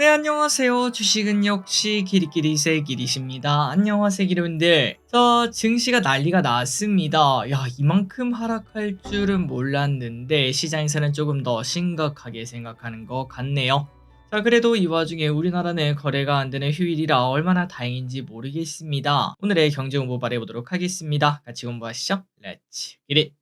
네, 안녕하세요. 주식은 역시 기리기리세 기리십니다. 안녕하세요, 기리분들. 저 증시가 난리가 났습니다. 야, 이만큼 하락할 줄은 몰랐는데 시장에서는 조금 더 심각하게 생각하는 것 같네요. 자, 그래도 이 와중에 우리나라는 거래가 안 되는 휴일이라 얼마나 다행인지 모르겠습니다. 오늘의 경제 공부 발해보도록 하겠습니다. 같이 공부하시죠. 렛츠 기릿!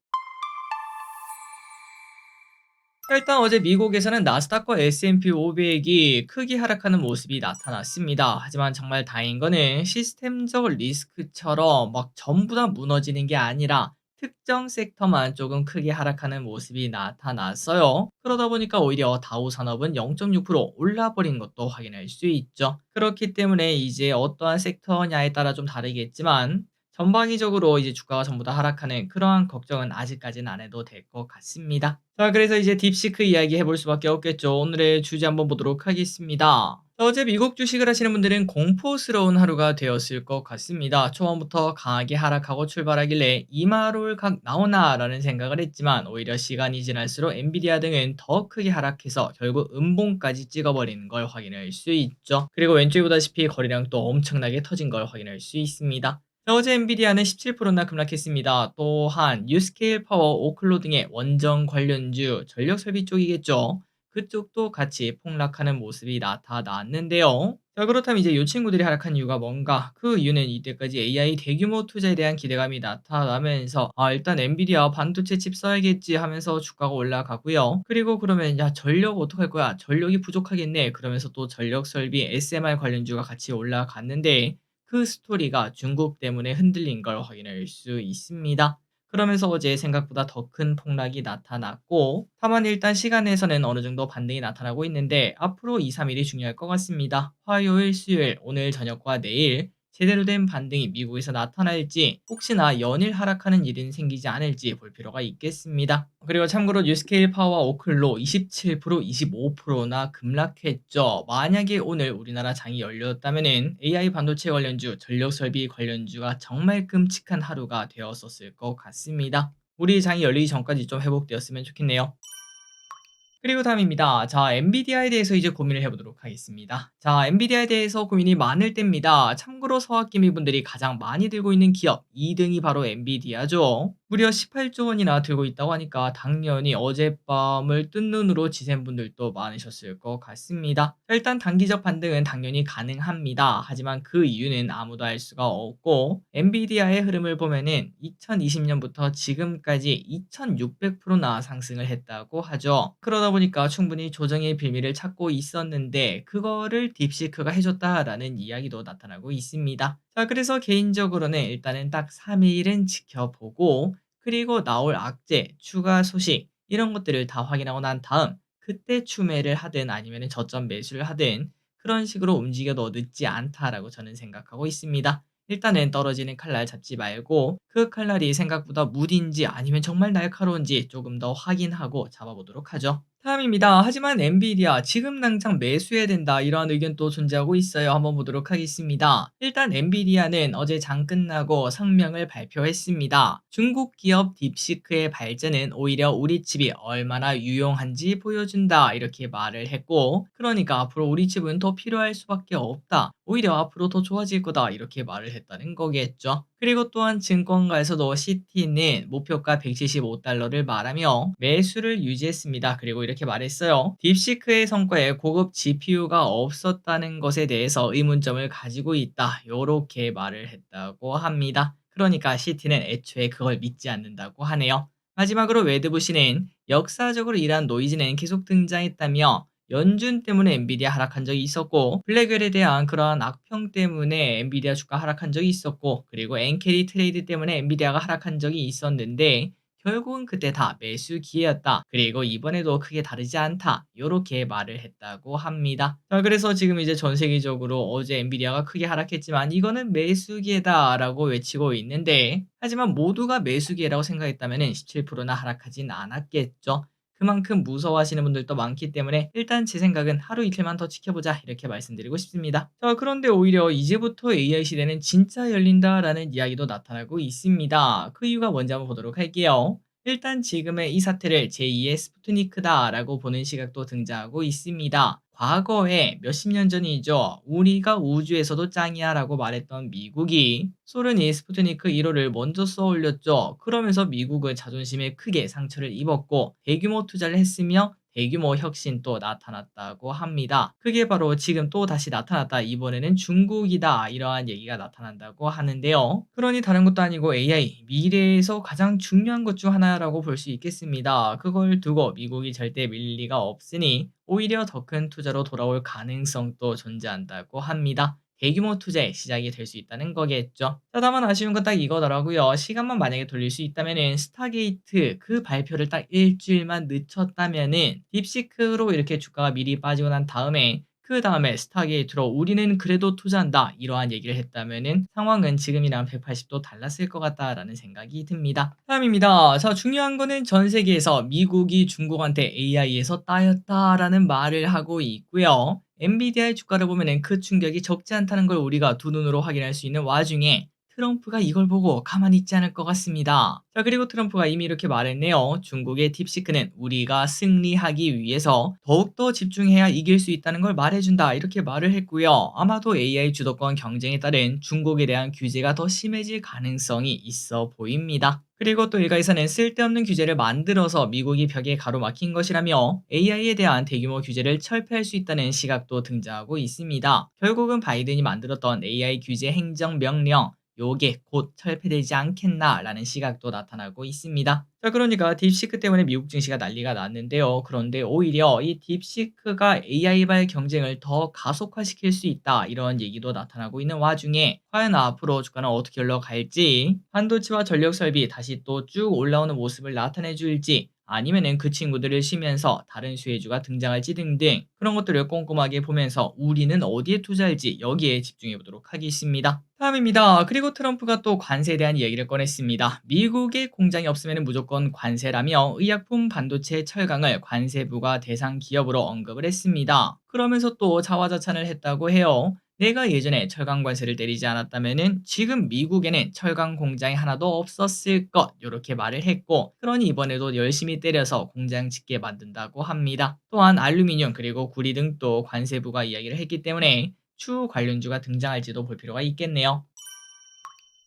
일단 어제 미국에서는 나스닥과 S&P 500이 크게 하락하는 모습이 나타났습니다. 하지만 정말 다행인 거는 시스템적 리스크처럼 막 전부 다 무너지는 게 아니라 특정 섹터만 조금 크게 하락하는 모습이 나타났어요. 그러다 보니까 오히려 다우 산업은 0.6% 올라버린 것도 확인할 수 있죠. 그렇기 때문에 이제 어떠한 섹터냐에 따라 좀 다르겠지만 전방위적으로 이제 주가가 전부 다 하락하는 그러한 걱정은 아직까지는 안 해도 될 것 같습니다. 자, 그래서 이제 딥시크 이야기 해볼 수밖에 없겠죠. 오늘의 주제 한번 보도록 하겠습니다. 어제 미국 주식을 하시는 분들은 공포스러운 하루가 되었을 것 같습니다. 초반부터 강하게 하락하고 출발하길래 이마롤 각 나오나라는 생각을 했지만 오히려 시간이 지날수록 엔비디아 등은 더 크게 하락해서 결국 음봉까지 찍어버리는 걸 확인할 수 있죠. 그리고 왼쪽에 보다시피 거래량 또 엄청나게 터진 걸 확인할 수 있습니다. 어제 엔비디아는 17%나 급락했습니다. 또한 뉴스케일 파워, 오클로 등의 원전 관련주, 전력 설비 쪽이겠죠. 그쪽도 같이 폭락하는 모습이 나타났는데요. 자, 그렇다면 이제 이 친구들이 하락한 이유가 뭔가? 그 이유는 이때까지 AI 대규모 투자에 대한 기대감이 나타나면서 아, 일단 엔비디아 반도체 칩 써야겠지 하면서 주가가 올라가고요. 그리고 그러면 야, 전력 어떡할 거야? 전력이 부족하겠네. 그러면서 또 전력 설비 SMR 관련주가 같이 올라갔는데 그 스토리가 중국 때문에 흔들린 걸 확인할 수 있습니다. 그러면서 어제 생각보다 더 큰 폭락이 나타났고 다만 일단 시간에서는 어느 정도 반등이 나타나고 있는데 앞으로 2, 3일이 중요할 것 같습니다. 화요일, 수요일, 오늘 저녁과 내일 제대로 된 반등이 미국에서 나타날지 혹시나 연일 하락하는 일은 생기지 않을지 볼 필요가 있겠습니다. 그리고 참고로 뉴스케일 파워 오클로 27% 25%나 급락했죠. 만약에 오늘 우리나라 장이 열렸다면 AI 반도체 관련주, 전력 설비 관련주가 정말 끔찍한 하루가 되었었을 것 같습니다. 우리 장이 열리기 전까지 좀 회복되었으면 좋겠네요. 그리고 다음입니다. 자, 엔비디아에 대해서 이제 고민을 해보도록 하겠습니다. 자, 엔비디아에 대해서 고민이 많을 때입니다. 참고로 서학기미 분들이 가장 많이 들고 있는 기업 2등이 바로 엔비디아죠. 무려 18조 원이나 들고 있다고 하니까 당연히 어젯밤을 뜬 눈으로 지샌 분들도 많으셨을 것 같습니다. 일단 단기적 반등은 당연히 가능합니다. 하지만 그 이유는 아무도 알 수가 없고 엔비디아의 흐름을 보면은 2020년부터 지금까지 2600%나 상승을 했다고 하죠. 그러다 보니까 충분히 조정의 빌미를 찾고 있었는데 그거를 딥시크가 해줬다라는 이야기도 나타나고 있습니다. 자, 그래서 개인적으로는 일단은 딱 3일은 지켜보고 그리고 나올 악재, 추가 소식 이런 것들을 다 확인하고 난 다음 그때 추매를 하든 아니면 저점 매수를 하든 그런 식으로 움직여도 늦지 않다라고 저는 생각하고 있습니다. 일단은 떨어지는 칼날 잡지 말고 그 칼날이 생각보다 무딘지 아니면 정말 날카로운지 조금 더 확인하고 잡아보도록 하죠. 다음입니다. 하지만 엔비디아 지금 당장 매수해야 된다 이러한 의견도 존재하고 있어요. 한번 보도록 하겠습니다. 일단 엔비디아는 어제 장 끝나고 성명을 발표했습니다. 중국 기업 딥시크의 발전은 오히려 우리 칩이 얼마나 유용한지 보여준다 이렇게 말을 했고 그러니까 앞으로 우리 칩은 더 필요할 수밖에 없다. 오히려 앞으로 더 좋아질 거다 이렇게 말을 했다는 거겠죠. 그리고 또한 증권가에서도 CT는 목표가 175달러를 말하며 매수를 유지했습니다. 그리고 이렇게 말했어요. 딥시크의 성과에 고급 GPU가 없었다는 것에 대해서 의문점을 가지고 있다. 이렇게 말을 했다고 합니다. 그러니까 CT는 애초에 그걸 믿지 않는다고 하네요. 마지막으로 웨드부시는 역사적으로 이러한 노이즈는 계속 등장했다며 연준 때문에 엔비디아 하락한 적이 있었고 블랙웰에 대한 그러한 악평 때문에 엔비디아 주가 하락한 적이 있었고 그리고 엔캐리 트레이드 때문에 엔비디아가 하락한 적이 있었는데 결국은 그때 다 매수 기회였다. 그리고 이번에도 크게 다르지 않다. 이렇게 말을 했다고 합니다. 자, 그래서 지금 이제 전 세계적으로 어제 엔비디아가 크게 하락했지만 이거는 매수 기회다라고 외치고 있는데 하지만 모두가 매수 기회라고 생각했다면 17%나 하락하진 않았겠죠. 그만큼 무서워하시는 분들도 많기 때문에 일단 제 생각은 하루 이틀만 더 지켜보자 이렇게 말씀드리고 싶습니다. 자 그런데 오히려 이제부터 AI 시대는 진짜 열린다라는 이야기도 나타나고 있습니다. 그 이유가 뭔지 한번 보도록 할게요. 일단 지금의 이 사태를 제2의 스푸트니크다라고 보는 시각도 등장하고 있습니다. 과거에 몇십 년 전이죠. 우리가 우주에서도 짱이야 라고 말했던 미국이 소련이 스푸트니크 1호를 먼저 쏘올렸죠. 그러면서 미국은 자존심에 크게 상처를 입었고 대규모 투자를 했으며 대규모 혁신도 나타났다고 합니다. 그게 바로 지금 또 다시 나타났다. 이번에는 중국이다. 이러한 얘기가 나타난다고 하는데요. 그러니 다른 것도 아니고 AI, 미래에서 가장 중요한 것 중 하나라고 볼 수 있겠습니다. 그걸 두고 미국이 절대 밀 리가 없으니 오히려 더 큰 투자로 돌아올 가능성도 존재한다고 합니다. 대규모 투자의 시작이 될 수 있다는 거겠죠. 자, 다만 아쉬운 건 딱 이거더라고요. 시간만 만약에 돌릴 수 있다면은 스타게이트 그 발표를 딱 일주일만 늦췄다면은 딥시크로 이렇게 주가가 미리 빠지고 난 다음에 그 다음에 스타게이트로 우리는 그래도 투자한다 이러한 얘기를 했다면은 상황은 지금이랑 180도 달랐을 것 같다라는 생각이 듭니다. 다음입니다. 자 중요한 거는 전 세계에서 미국이 중국한테 AI에서 따였다라는 말을 하고 있고요. 엔비디아의 주가를 보면은 그 충격이 적지 않다는 걸 우리가 두 눈으로 확인할 수 있는 와중에 트럼프가 이걸 보고 가만히 있지 않을 것 같습니다. 자, 그리고 트럼프가 이미 이렇게 말했네요. 중국의 딥시크는 우리가 승리하기 위해서 더욱더 집중해야 이길 수 있다는 걸 말해준다. 이렇게 말을 했고요. 아마도 AI 주도권 경쟁에 따른 중국에 대한 규제가 더 심해질 가능성이 있어 보입니다. 그리고 또 일각에서는 쓸데없는 규제를 만들어서 미국이 벽에 가로막힌 것이라며 AI에 대한 대규모 규제를 철폐할 수 있다는 시각도 등장하고 있습니다. 결국은 바이든이 만들었던 AI 규제 행정 명령 요게 곧 철폐되지 않겠나라는 시각도 나타나고 있습니다. 자, 그러니까 딥시크 때문에 미국 증시가 난리가 났는데요. 그런데 오히려 이 딥시크가 AI발 경쟁을 더 가속화시킬 수 있다. 이런 얘기도 나타나고 있는 와중에 과연 앞으로 주가는 어떻게 흘러갈지 반도체와 전력 설비 다시 또 쭉 올라오는 모습을 나타내 줄지 아니면은 그 친구들을 쉬면서 다른 수혜주가 등장할지 등등 그런 것들을 꼼꼼하게 보면서 우리는 어디에 투자할지 여기에 집중해 보도록 하겠습니다. 다음입니다. 그리고 트럼프가 또 관세에 대한 얘기를 꺼냈습니다. 미국의 공장이 없으면 무조건 관세라며 의약품, 반도체, 철강을 관세부가 대상 기업으로 언급을 했습니다. 그러면서 또 자화자찬을 했다고 해요. 내가 예전에 철강 관세를 때리지 않았다면은 지금 미국에는 철강 공장이 하나도 없었을 것 이렇게 말을 했고 그러니 이번에도 열심히 때려서 공장 짓게 만든다고 합니다. 또한 알루미늄 그리고 구리 등 또 관세부가 이야기를 했기 때문에 추후 관련주가 등장할지도 볼 필요가 있겠네요.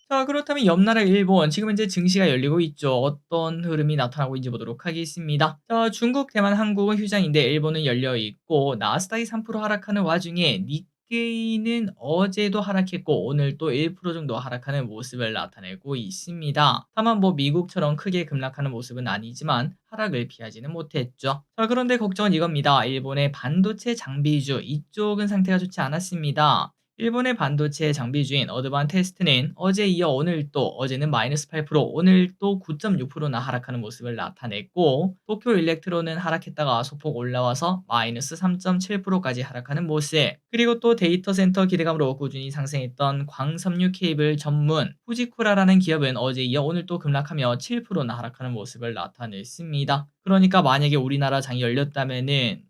자 그렇다면 옆나라 일본 지금 현재 증시가 열리고 있죠. 어떤 흐름이 나타나고 있는지 보도록 하겠습니다. 자 중국, 대만, 한국은 휴장인데 일본은 열려 있고 나스닥이 3% 하락하는 와중에 니 케이는 어제도 하락했고 오늘 또 1% 정도 하락하는 모습을 나타내고 있습니다. 다만 뭐 미국처럼 크게 급락하는 모습은 아니지만 하락을 피하지는 못했죠. 자 그런데 걱정은 이겁니다. 일본의 반도체 장비주 이쪽은 상태가 좋지 않았습니다. 일본의 반도체 장비주인 어드반테스트는 어제 이어 오늘 또 어제는 마이너스 8% 오늘 또 9.6%나 하락하는 모습을 나타냈고 도쿄 일렉트로는 하락했다가 소폭 올라와서 마이너스 3.7%까지 하락하는 모습 그리고 또 데이터 센터 기대감으로 꾸준히 상승했던 광섬유 케이블 전문 후지쿠라라는 기업은 어제 이어 오늘 또 급락하며 7%나 하락하는 모습을 나타냈습니다. 그러니까 만약에 우리나라 장이 열렸다면은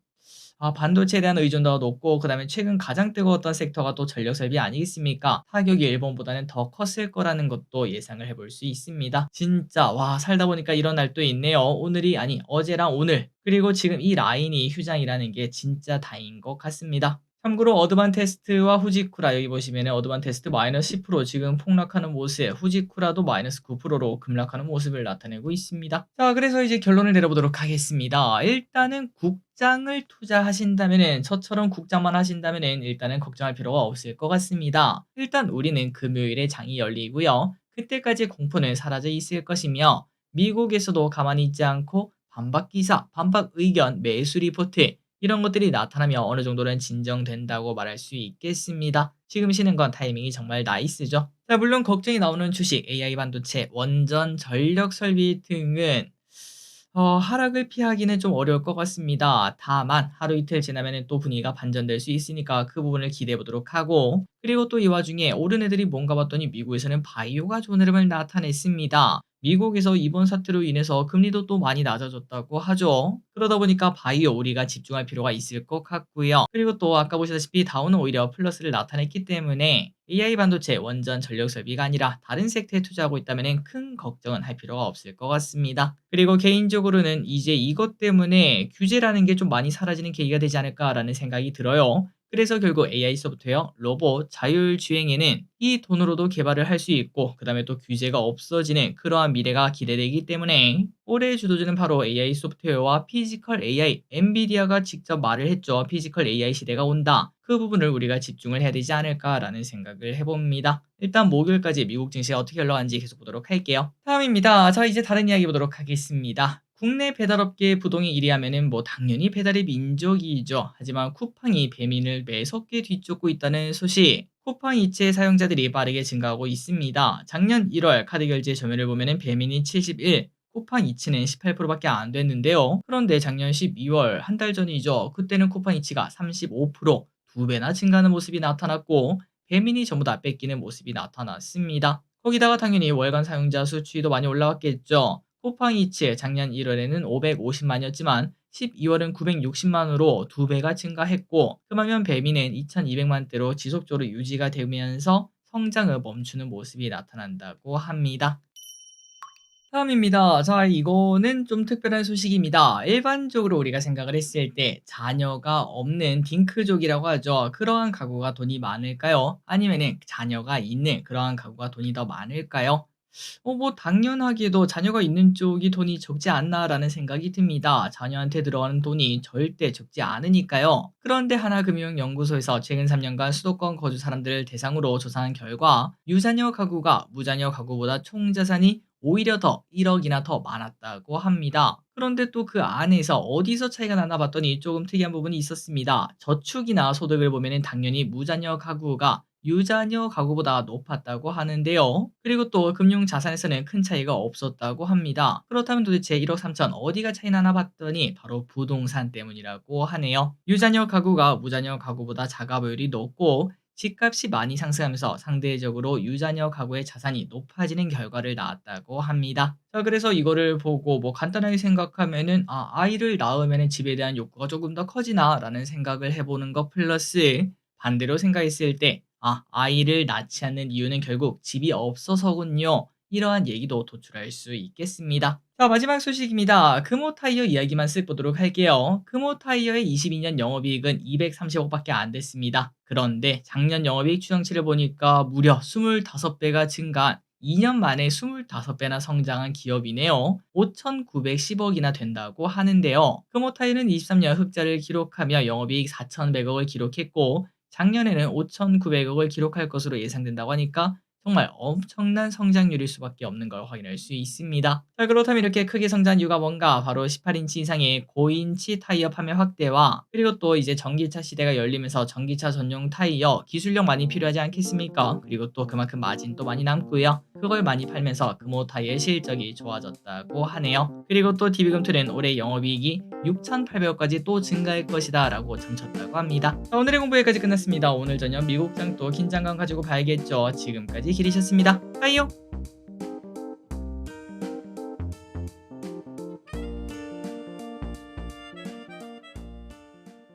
아, 반도체에 대한 의존도가 높고 그다음에 최근 가장 뜨거웠던 섹터가 또 전력 설비 아니겠습니까? 타격이 일본보다는 더 컸을 거라는 것도 예상을 해볼 수 있습니다. 진짜 와 살다 보니까 이런 날도 있네요. 오늘이 아니 어제랑 오늘 그리고 지금 이 라인이 휴장이라는 게 진짜 다인 것 같습니다. 참고로 어드반테스트와 후지쿠라 여기 보시면 어드반테스트 마이너스 10% 지금 폭락하는 모습 후지쿠라도 마이너스 9%로 급락하는 모습을 나타내고 있습니다. 자 그래서 이제 결론을 내려보도록 하겠습니다. 일단은 국장을 투자하신다면 저처럼 국장만 하신다면 일단은 걱정할 필요가 없을 것 같습니다. 일단 우리는 금요일에 장이 열리고요. 그때까지 공포는 사라져 있을 것이며 미국에서도 가만히 있지 않고 반박 기사, 반박 의견, 매수 리포트 이런 것들이 나타나면 어느 정도는 진정된다고 말할 수 있겠습니다. 지금 쉬는 건 타이밍이 정말 나이스죠. 자, 물론 걱정이 나오는 주식, AI 반도체, 원전, 전력 설비 등은 어, 하락을 피하기는 좀 어려울 것 같습니다. 다만 하루 이틀 지나면 또 분위기가 반전될 수 있으니까 그 부분을 기대해 보도록 하고 그리고 또 이 와중에 오른 애들이 뭔가 봤더니 미국에서는 바이오가 좋은 흐름을 나타냈습니다. 미국에서 이번 사태로 인해서 금리도 또 많이 낮아졌다고 하죠. 그러다 보니까 바이오 우리가 집중할 필요가 있을 것 같고요. 그리고 또 아까 보시다시피 다우는 오히려 플러스를 나타냈기 때문에 AI 반도체 원전 전력 설비가 아니라 다른 섹터에 투자하고 있다면 큰 걱정은 할 필요가 없을 것 같습니다. 그리고 개인적으로는 이제 이것 때문에 규제라는 게 좀 많이 사라지는 계기가 되지 않을까라는 생각이 들어요. 그래서 결국 AI 소프트웨어, 로봇, 자율주행에는 이 돈으로도 개발을 할 수 있고 그 다음에 또 규제가 없어지는 그러한 미래가 기대되기 때문에 올해 주도주는 바로 AI 소프트웨어와 피지컬 AI, 엔비디아가 직접 말을 했죠. 피지컬 AI 시대가 온다. 그 부분을 우리가 집중을 해야 되지 않을까라는 생각을 해봅니다. 일단 목요일까지 미국 증시가 어떻게 흘러가는지 계속 보도록 할게요. 다음입니다. 자 이제 다른 이야기 보도록 하겠습니다. 국내 배달업계 부동이 1위 하면은 뭐 당연히 배달의 민족이죠. 하지만 쿠팡이 배민을 매섭게 뒤쫓고 있다는 소식. 쿠팡 이체 사용자들이 빠르게 증가하고 있습니다. 작년 1월 카드 결제 점유를 보면은 배민이 71, 쿠팡 이치는 18%밖에 안 됐는데요. 그런데 작년 12월 한 달 전이죠. 그때는 쿠팡 이치가 35%, 두 배나 증가하는 모습이 나타났고 배민이 전부 다 뺏기는 모습이 나타났습니다. 거기다가 당연히 월간 사용자 수치도 많이 올라왔겠죠. 이치 작년 1월에는 550만이었지만 12월은 960만으로 두 배가 증가했고 그만면 배민은 2200만대로 지속적으로 유지가 되면서 성장을 멈추는 모습이 나타난다고 합니다. 다음입니다. 자, 이거는 좀 특별한 소식입니다. 일반적으로 우리가 생각을 했을 때 자녀가 없는 딩크족이라고 하죠. 그러한 가구가 돈이 많을까요? 아니면은 자녀가 있는 그러한 가구가 돈이 더 많을까요? 어, 뭐, 당연하게도 자녀가 있는 쪽이 돈이 적지 않나라는 생각이 듭니다. 자녀한테 들어가는 돈이 절대 적지 않으니까요. 그런데 하나금융연구소에서 최근 3 년간 수도권 거주 사람들을 대상으로 조사한 결과, 유자녀 가구가 무자녀 가구보다 총 자산이 오히려 더 1 억이나 더 많았다고 합니다. 그런데 또 그 안에서 어디서 차이가 나나 봤더니 조금 특이한 부분이 있었습니다. 저축이나 소득을 보면은 당연히 무자녀 가구가 유자녀 가구보다 높았다고 하는데요. 그리고 또 금융 자산에서는 큰 차이가 없었다고 합니다. 그렇다면 도대체 1억 3천 어디가 차이 나나 봤더니 바로 부동산 때문이라고 하네요. 유자녀 가구가 무자녀 가구보다 자가 보율이 높고 집값이 많이 상승하면서 상대적으로 유자녀 가구의 자산이 높아지는 결과를 낳았다고 합니다. 자, 그래서 이거를 보고 뭐 간단하게 생각하면은 아, 아이를 낳으면 집에 대한 욕구가 조금 더 커지나 라는 생각을 해보는 것 플러스 반대로 생각했을 때 아, 아이를 낳지 않는 이유는 결국 집이 없어서군요. 이러한 얘기도 도출할 수 있겠습니다. 자, 마지막 소식입니다. 금호 타이어 이야기만 쓱 보도록 할게요. 금호 타이어의 22년 영업이익은 230억밖에 안 됐습니다. 그런데 작년 영업이익 추정치를 보니까 무려 25배가 증가한 2년 만에 25배나 성장한 기업이네요. 5,910억이나 된다고 하는데요. 금호타이는 23년 흑자를 기록하며 영업이익 4,100억을 기록했고 작년에는 5,900억을 기록할 것으로 예상된다고 하니까 정말 엄청난 성장률일 수밖에 없는 걸 확인할 수 있습니다. 자, 그렇다면 이렇게 크게 성장한 이유가 뭔가? 바로 18인치 이상의 고인치 타이어 판매 확대와 그리고 또 이제 전기차 시대가 열리면서 전기차 전용 타이어 기술력 많이 필요하지 않겠습니까? 그리고 또 그만큼 마진도 많이 남고요. 그걸 많이 팔면서 금호 타이어의 실적이 좋아졌다고 하네요. 그리고 또 DB금투는 올해 영업이익이 6,800억까지 또 증가할 것이다 라고 점쳤다고 합니다. 자, 오늘의 공부 여기까지 끝났습니다. 오늘 저녁 미국장 또 긴장감 가지고 봐야겠죠. 지금까지 기리셨습니다. 빠이요!